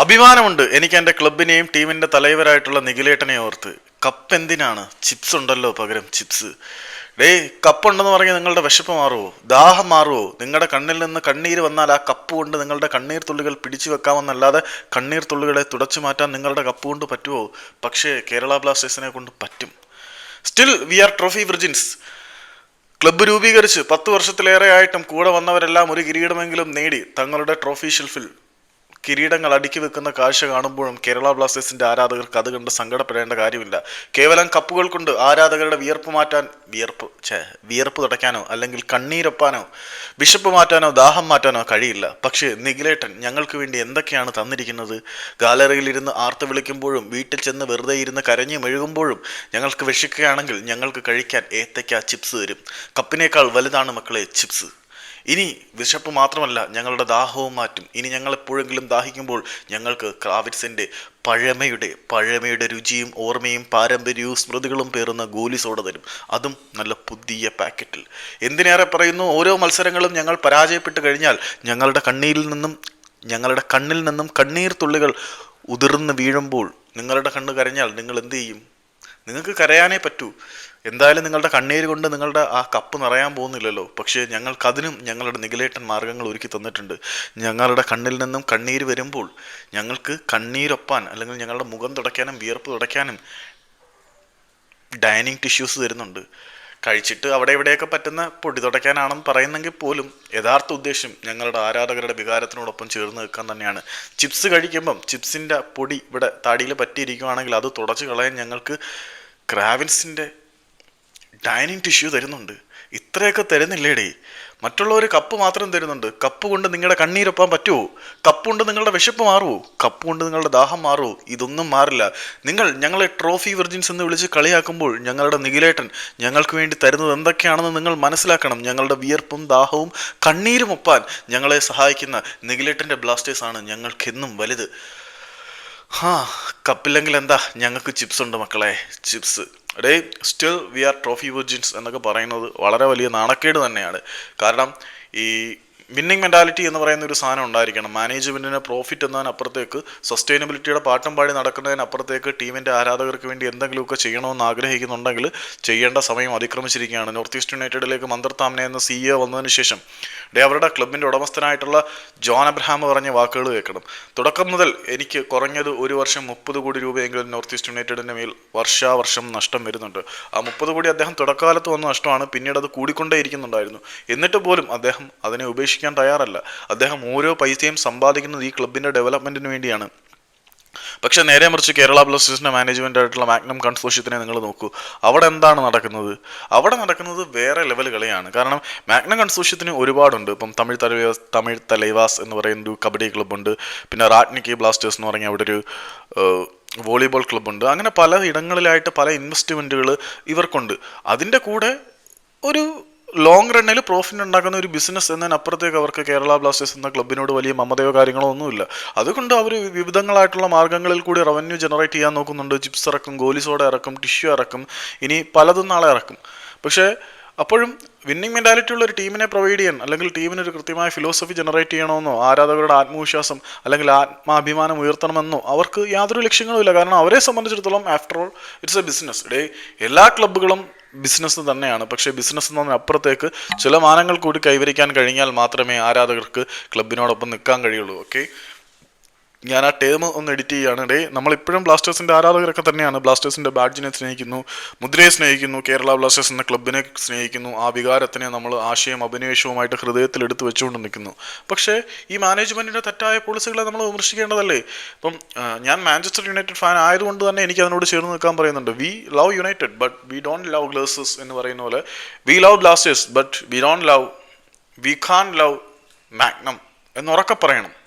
അഭിമാനമുണ്ട് എനിക്ക് എന്റെ ക്ലബിനെയും ടീമിന്റെ തലവരായിട്ടുള്ള നിഖിലേട്ടനെ ഓർത്ത്. കപ്പ് എന്തിനാണ്? ചിപ്സ് ഉണ്ടല്ലോ പകരം ചിപ്സ്. ഡേ കപ്പ് ഉണ്ടെന്ന് പറഞ്ഞാൽ നിങ്ങളുടെ വിശപ്പ് മാറുമോ ദാഹം മാറുമോ നിങ്ങളുടെ കണ്ണിൽ നിന്ന് കണ്ണീർ വന്നാൽ ആ കപ്പ് കൊണ്ട് നിങ്ങളുടെ കണ്ണീർ തുള്ളികൾ പിടിച്ചു വെക്കാമെന്നല്ലാതെ കണ്ണീർ തുള്ളികളെ തുടച്ചു മാറ്റാൻ നിങ്ങളുടെ കപ്പ് കൊണ്ട് പറ്റുമോ പക്ഷേ കേരള ബ്ലാസ്റ്റേഴ്സിനെ കൊണ്ട് പറ്റും. Still we are trophy virgins. Club രൂപീകരിച്ച് പത്ത് വർഷത്തിലേറെയായിട്ടും കൂടെ വന്നവരെല്ലാം ഒരു കിരീടമെങ്കിലും നേടി തങ്ങളുടെ ട്രോഫി ഷെൽഫിൽ. കിരീടങ്ങൾ അടുക്കി വെക്കുന്ന കാഴ്ച കാണുമ്പോഴും കേരള ബ്ലാസ്റ്റേഴ്സിന്റെ ആരാധകർക്ക് അത് കണ്ട് സങ്കടപ്പെടേണ്ട കാര്യമില്ല. കേവലം കപ്പുകൾ കൊണ്ട് ആരാധകരുടെ വിയർപ്പ് മാറ്റാൻ വിയർപ്പ് ഛേ വിയർപ്പ് തുടയ്ക്കാനോ അല്ലെങ്കിൽ കണ്ണീരൊപ്പാനോ വിശപ്പ് മാറ്റാനോ ദാഹം മാറ്റാനോ കഴിയില്ല. പക്ഷേ നിഖിലേട്ടൻ ഞങ്ങൾക്ക് വേണ്ടി എന്തൊക്കെയാണ് തന്നിരിക്കുന്നത്? ഗാലറിയിലിരുന്ന് ആർത്ത് വിളിക്കുമ്പോഴും വീട്ടിൽ ചെന്ന് വെറുതെ ഇരുന്ന് കരഞ്ഞു മെഴുകുമ്പോഴും ഞങ്ങൾക്ക് വിശക്കുകയാണെങ്കിൽ ഞങ്ങൾക്ക് കഴിക്കാൻ ഏത്തയ്ക്ക ചിപ്സ് തരും. കപ്പിനേക്കാൾ വലുതാണ് മക്കളെ ചിപ്സ്. ഇനി വിശപ്പ് മാത്രമല്ല ഞങ്ങളുടെ ദാഹവും മാറ്റും. ഇനി ഞങ്ങൾ എപ്പോഴെങ്കിലും ദാഹിക്കുമ്പോൾ ഞങ്ങൾക്ക് ക്രാവിറ്റ്സിന്റെ പഴമയുടെ പഴമയുടെ രുചിയും ഓർമ്മയും പാരമ്പര്യവും സ്മൃതികളും പേറുന്ന ഗോലി സോഡ തരും. അതും നല്ല പുതിയ പാക്കറ്റിൽ. എന്തിനേറെ പറയുന്നു ഓരോ മത്സരങ്ങളും ഞങ്ങൾ പരാജയപ്പെട്ട് കഴിഞ്ഞാൽ ഞങ്ങളുടെ കണ്ണീരിൽ നിന്നും ഞങ്ങളുടെ കണ്ണിൽ നിന്നും കണ്ണീർ തുള്ളികൾ ഉതിർന്ന് വീഴുമ്പോൾ നിങ്ങളുടെ കണ്ണ് കരഞ്ഞാൽ നിങ്ങൾ എന്ത് ചെയ്യും? നിങ്ങൾക്ക് കരയാനേ പറ്റൂ. എന്തായാലും നിങ്ങളുടെ കണ്ണീര് കൊണ്ട് നിങ്ങളുടെ ആ കപ്പ് നിറയാൻ പോകുന്നില്ലല്ലോ. പക്ഷേ ഞങ്ങൾക്കതിനും ഞങ്ങളുടെ നികലേട്ടൻ മാർഗങ്ങൾ ഒരുക്കി തന്നിട്ടുണ്ട്. ഞങ്ങളുടെ കണ്ണിൽ നിന്നും കണ്ണീര് വരുമ്പോൾ ഞങ്ങൾക്ക് കണ്ണീരൊപ്പാൻ അല്ലെങ്കിൽ ഞങ്ങളുടെ മുഖം തുടയ്ക്കാനും വിയർപ്പ് തുടയ്ക്കാനും ഡൈനിങ് ടിഷ്യൂസ് തരുന്നുണ്ട്. കഴിച്ചിട്ട് അവിടെ ഇവിടെയൊക്കെ പറ്റുന്ന പൊടി തുടയ്ക്കാനാണെന്ന് പറയുന്നെങ്കിൽ പോലും യഥാർത്ഥ ഉദ്ദേശം ഞങ്ങളുടെ ആരാധകരുടെ വികാരത്തിനോടൊപ്പം ചേർന്ന് നിൽക്കാൻ തന്നെയാണ്. ചിപ്സ് കഴിക്കുമ്പം ചിപ്സിന്റെ പൊടി ഇവിടെ താടിയിൽ പറ്റിയിരിക്കുവാണെങ്കിൽ അത് തുടച്ച് കളയാൻ ഞങ്ങൾക്ക് ക്രാവിൻസിന്റെ ഡൈനിങ് ടിഷ്യൂ തരുന്നുണ്ട്. ഇത്രയൊക്കെ തരുന്നില്ലേടേ? മറ്റുള്ളവർ കപ്പ് മാത്രം തരുന്നുണ്ട്. കപ്പ് കൊണ്ട് നിങ്ങളുടെ കണ്ണീരൊപ്പാൻ പറ്റുമോ കപ്പ് കൊണ്ട് നിങ്ങളുടെ വിശപ്പ് മാറുമോ കപ്പ് കൊണ്ട് നിങ്ങളുടെ ദാഹം മാറുമോ ഇതൊന്നും മാറില്ല. നിങ്ങൾ ഞങ്ങളെ ട്രോഫി വെർജിൻസ് എന്ന് വിളിച്ച് കളിയാക്കുമ്പോൾ ഞങ്ങളുടെ നിഖിലേട്ടൻ ഞങ്ങൾക്ക് വേണ്ടി തരുന്നത് എന്തൊക്കെയാണെന്ന് നിങ്ങൾ മനസ്സിലാക്കണം. ഞങ്ങളുടെ വിയർപ്പും ദാഹവും കണ്ണീരും ഒപ്പാൻ ഞങ്ങളെ സഹായിക്കുന്ന നിഖിലേട്ടന്റെ ബ്ലാസ്റ്റേഴ്സാണ് ഞങ്ങൾക്കെന്നും വലുത്. ഹാ കപ്പില്ലെങ്കിൽ എന്താ? ഞങ്ങൾക്ക് ചിപ്സ് ഉണ്ട് മക്കളെ. Chips. Day still we are trophy virgins എന്നൊക്കെ പറയുന്നത് വളരെ വലിയ നാണക്കേട് തന്നെയാണ്. കാരണം ഈ വിന്നിങ് മെന്റാലിറ്റി എന്ന് പറയുന്ന ഒരു സാധനം ഉണ്ടായിരിക്കണം. മാനേജ്മെന്റിന് പ്രോഫിറ്റ് എന്നതിനപ്പുറത്തേക്ക് സസ്റ്റൈനബിലിറ്റിയുടെ പാട്ടം പാടി നടക്കുന്നതിനപ്പുറത്തേക്ക് ടീമിന്റെ ആരാധകർക്ക് വേണ്ടി എന്തെങ്കിലുമൊക്കെ ചെയ്യണമെന്ന് ആഗ്രഹിക്കുന്നുണ്ടെങ്കിൽ ചെയ്യേണ്ട സമയം അതിക്രമിച്ചിരിക്കുകയാണ്. നോർത്ത് ഈസ്റ്റ് യുണൈറ്റഡിലേക്ക് മന്ദർത്താമനെ എന്ന സി എ വന്നതിന് ശേഷം ഡേ അവരുടെ ക്ലബിന്റെ ഉടമസ്ഥനായിട്ടുള്ള ജോൺ അബ്രഹാം പറഞ്ഞ വാക്കുകൾ കേൾക്കണം. തുടക്കം മുതൽ എനിക്ക് കുറഞ്ഞത് ഒരു വർഷം മുപ്പത് കോടി രൂപയെങ്കിലും നോർത്ത് ഈസ്റ്റ് യുണൈറ്റഡിന്റെ മേൽ വർഷാവർഷം നഷ്ടം വരുന്നുണ്ട്. ആ മുപ്പത് കോടി അദ്ദേഹം തുടക്കകാലത്ത് വന്ന നഷ്ടമാണ് പിന്നീട് അത് കൂടിക്കൊണ്ടേയിരിക്കുന്നുണ്ടായിരുന്നു. എന്നിട്ട് പോലും അദ്ദേഹം അതിനെ ഉപേക്ഷിക്കാൻ തയ്യാറല്ല. അദ്ദേഹം ഓരോ പൈസയും സമ്പാദിക്കുന്നത് ഈ ക്ലബിന്റെ ഡെവലപ്മെന്റിന് വേണ്ടിയാണ്. പക്ഷെ നേരെ മറിച്ച് കേരള ബ്ലാസ്റ്റേഴ്സിന്റെ മാനേജ്മെന്റ് ആയിട്ടുള്ള മാഗ്നം കൺസോഷ്യത്തിനെ നിങ്ങൾ നോക്കൂ. അവിടെ എന്താണ് നടക്കുന്നത്? അവിടെ നടക്കുന്നത് വേറെ ലെവൽ കളിയാണ്. കാരണം മാഗ്നം കൺസോഷ്യത്തിന് ഒരുപാടുണ്ട്. ഇപ്പം തമിഴ് തലൈവാസ് തമിഴ് തലൈവാസ് എന്ന് പറയുന്ന ഒരു കബഡി ക്ലബ്ബുണ്ട് പിന്നെ റാറ്റ്നിക്കി ബ്ലാസ്റ്റേഴ്സ് എന്ന് പറഞ്ഞ അവിടെ ഒരു വോളിബോൾ ക്ലബ്ബുണ്ട് അങ്ങനെ പല ഇടങ്ങളിലായിട്ട് പല ഇൻവെസ്റ്റ്മെന്റുകൾ ഇവർക്കുണ്ട്. അതിന്റെ കൂടെ ഒരു ലോങ് റണ്ണിൽ പ്രോഫിറ്റ് ഉണ്ടാക്കുന്ന ഒരു ബിസിനസ് എന്നതിനപ്പുറത്തേക്ക് അവർക്ക് കേരള ബ്ലാസ്റ്റേഴ്സ് എന്ന ക്ലബിനോട് വലിയ മമതയോ കാര്യങ്ങളോ ഒന്നുമില്ല. അതുകൊണ്ട് അവർ വിവിധങ്ങളായിട്ടുള്ള മാർഗങ്ങളിൽ കൂടി റവന്യൂ ജനറേറ്റ് ചെയ്യാൻ നോക്കുന്നുണ്ട്. ചിപ്സ് ഇറക്കും ഗോലി സോഡ ഇറക്കും ടിഷ്യൂ ഇറക്കും ഇനി പലതും നാളെ ഇറക്കും. പക്ഷേ അപ്പോഴും വിന്നിങ് മെന്റാലിറ്റി ഉള്ള ഒരു ടീമിനെ പ്രൊവൈഡ് ചെയ്യാൻ അല്ലെങ്കിൽ ടീമിന് ഒരു കൃത്യമായ ഫിലോസഫി ജനറേറ്റ് ചെയ്യണമെന്നോ ആരാധകരുടെ ആത്മവിശ്വാസം അല്ലെങ്കിൽ ആത്മാഭിമാനം ഉയർത്തണമെന്നോ അവർക്ക് യാതൊരു ലക്ഷ്യങ്ങളുമില്ല കാരണം അവരെ സംബന്ധിച്ചിടത്തോളം after all it's a business day എല്ലാ ക്ലബ്ബുകളും ബിസിനസ് തന്നെയാണ്. പക്ഷേ ബിസിനസ് എന്നതിനപ്പുറത്തേക്ക് ചില മാനങ്ങൾ കൂടി കൈവരിക്കാൻ കഴിഞ്ഞാൽ മാത്രമേ ആരാധകർക്ക് ക്ലബിനോടൊപ്പം നിൽക്കാൻ കഴിയുള്ളൂ. ഓക്കെ ഞാൻ ആ ടേം ഒന്ന് എഡിറ്റ് ചെയ്യുകയാണ്. ഡേ നമ്മളിപ്പോഴും ബ്ലാസ്റ്റേഴ്സിന്റെ ആരാധകരൊക്കെ തന്നെയാണ്. ബ്ലാസ്റ്റേഴ്സിന്റെ ബാഡ്ജിനെ സ്നേഹിക്കുന്നു മുദ്രയെ സ്നേഹിക്കുന്നു കേരള ബ്ലാസ്റ്റേഴ്സ് എന്ന ക്ലബിനെ സ്നേഹിക്കുന്നു ആ വികാരത്തിനെ നമ്മൾ ആശയം അഭിനിവേശവുമായിട്ട് ഹൃദയത്തിൽ എടുത്തു വെച്ചുകൊണ്ട് നിൽക്കുന്നു. പക്ഷേ ഈ മാനേജ്മെന്റിന്റെ തെറ്റായ പോളിസികളെ നമ്മൾ വിമർശിക്കേണ്ടതല്ലേ? ഇപ്പം ഞാൻ മാഞ്ചസ്റ്റർ യുണൈറ്റഡ് ഫാൻ ആയതുകൊണ്ട് തന്നെ എനിക്ക് അതിനോട് ചേർന്ന് നിൽക്കാൻ പറയുന്നുണ്ട്. We love United but we don't love Glazers എന്ന് പറയുന്ന പോലെ we love Blasters but we don't love we can love Magnum എന്നുറക്കെ പറയണം.